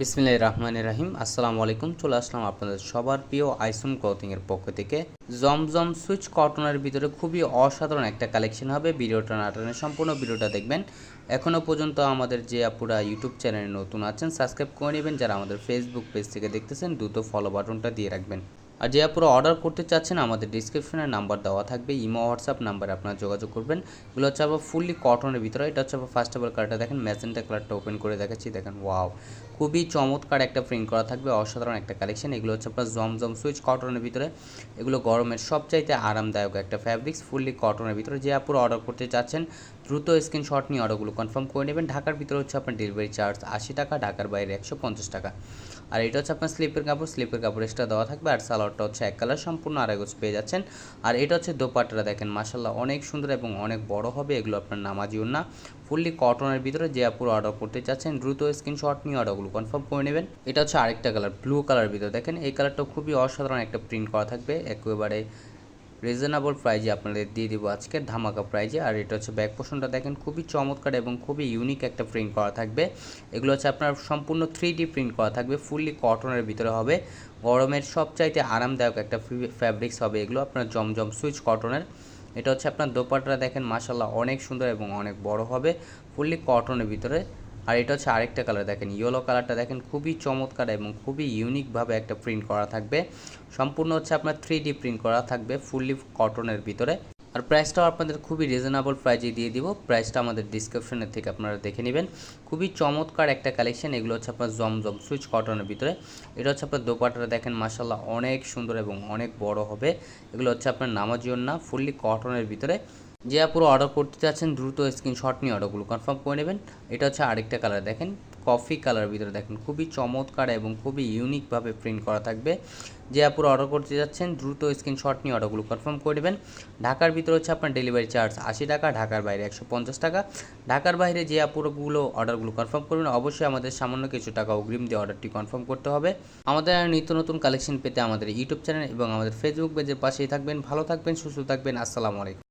বিসমিল্লাহ রহমান রাহিম। আসসালামু আলাইকুম। চলে আসলাম আপনাদের সবার প্রিয় আইসুন ক্লথিংয়ের পক্ষ থেকে। জমজম সুইচ কটনের ভিতরে খুবই অসাধারণ একটা কালেকশন হবে। ভিডিওটা নাটানে সম্পূর্ণ ভিডিওটা দেখবেন। এখনও পর্যন্ত আমাদের যে আপুরা ইউটিউব চ্যানেলে নতুন আছেন, সাবস্ক্রাইব করে নেবেন। যারা আমাদের ফেসবুক পেজ থেকে দেখতেছেন, দ্রুত ফলো বাটনটা দিয়ে রাখবেন। আর যে আপুরা অর্ডার করতে চাচ্ছেন, আমাদের ডিসক্রিপশনে নাম্বার দেওয়া থাকবে ইমো হোয়াটসঅ্যাপ নাম্বারে আপনারা যোগাযোগ করবেন। এগুলো হচ্ছে আবার ফুললি কটনের ভিতরে, এটা হচ্ছে আবার ফার্স্ট অফ কালারটা দেখেন ম্যাজেন্টা কালারটা ওপেন করে দেখাচ্ছি, দেখেন ওয়াও খুবই চমৎকার একটা প্রিন্ট করা থাকবে, অসাধারণ একটা কালেকশন এগুলো হচ্ছে আপনার জমজম সুইচ কটনের ভিতরে, এগুলো গরমের সবচাইতে আরামদায়ক একটা ফ্যাব্রিক্স ফুললি কটনের ভিতরে। যে আপুরা অর্ডার করতে চাচ্ছেন, দ্রুত স্ক্রিনশট নিয়ে অর্ডারগুলো কনফার্ম করে নেবেন। ঢাকার ভিতরে হচ্ছে আপনার ডেলিভারি চার্জ আশি টাকা, ঢাকার বাইরে একশো পঞ্চাশ টাকা। আর এটা হচ্ছে আপনার স্লিপের কাপড় স্লিপের কাপড় এক্সট্রা দেওয়া থাকবে আর সালোয়ারটা হচ্ছে এক কালার সম্পূর্ণ আড়াই গোছ পেয়ে যাচ্ছেন। আর এটা হচ্ছে দোপাট্টাটা দেখেন মাসাল্লাহ অনেক সুন্দর এবং অনেক বড় হবে, এগুলো আপনার নামাজিও না। ফুললি কটনের ভিতরে যে আপুর অর্ডার করতে চাচ্ছেন, দ্রুত স্ক্রিনশট নিয়ে অর্ডারগুলো কনফার্ম করে নেবেন। এটা হচ্ছে আরেকটা কালার ব্লু কালার ভিতরে দেখেন, এই কালারটা খুবই অসাধারণ একটা প্রিন্ট করা থাকবে, একেবারে রিজনেবল প্রাইজে আপনাদের দিয়ে দেবো আজকে ধামাকা প্রাইজে আর এটা হচ্ছে ব্যাক পোর্শনটা দেখেন, খুবই চমৎকার এবং খুবই ইউনিক একটা প্রিন্ট করা থাকবে। এগুলো হচ্ছে আপনার সম্পূর্ণ থ্রি ডি প্রিন্ট করা থাকবে ফুললি কটনের ভিতরে হবে। গরমের সবচাইতে আরামদায়ক একটা ফ্যাব্রিক্স হবে এগুলো, আপনার জমজম সুইচ কটনের এটা হচ্ছে আপনার দোপাট্টা দেখেন মাসাল্লাহ অনেক সুন্দর এবং অনেক বড় হবে ফুললি কটনের ভিতরে। আর এটা হচ্ছে আরেকটা কালার দেখেন ইয়েলো কালারটা দেখেন খুবই চমৎকার এবং খুবই ইউনিকভাবে একটা প্রিন্ট করা থাকবে। সম্পূর্ণ হচ্ছে আপনার থ্রি ডি প্রিন্ট করা থাকবে ফুললি কটনের ভিতরে। আর প্রাইসটাও আপনাদের খুবই রিজনেবল প্রাইজে দিয়ে দিব। প্রাইসটা আমাদের ডিসক্রিপশনের থেকে আপনারা দেখে নেবেন। খুবই চমৎকার একটা কালেকশন এগুলো হচ্ছে আপনার জমজম সুইচ কটনের ভিতরে। এটা হচ্ছে আপনার দোপাটাটা দেখেন মাসাল্লাহ অনেক সুন্দর এবং অনেক বড় হবে। এগুলো হচ্ছে আপনার নামাজিওর না ফুললি কটনের ভিতরে। যে পুরো অর্ডার করতে চাচ্ছেন দ্রুত স্ক্রিনশট নিয়ে অর্ডারগুলো কনফার্ম করে নেবেন। এটা হচ্ছে আরেকটা কালার দেখেন। কফি কালার ভিতরে দেখেন, খুবই চমৎকার এবং খুবই ইউনিকভাবে প্রিন্ট করা থাকবে। যে আপুরো অর্ডার করতে যাচ্ছেন, দ্রুত স্ক্রিনশট নিয়ে অর্ডারগুলো কনফার্ম করে নেবেন। ঢাকার ভিতরে হচ্ছে আপনার ডেলিভারি চার্জ আশি টাকা, ঢাকার বাইরে একশো পঞ্চাশ টাকা। ঢাকার বাইরে যে আপুরোগুলো অর্ডারগুলো কনফার্ম করবেন, অবশ্যই আমাদের সামান্য কিছু টাকা অগ্রিম দিয়ে অর্ডারটি কনফার্ম করতে হবে। আমাদের নিত্য নতুন কালেকশন পেতে আমাদের ইউটিউব চ্যানেল এবং আমাদের ফেসবুক পেজের পাশেই থাকবেন। ভালো থাকবেন, সুস্থ থাকবেন। আসসালামু আলাইকুম।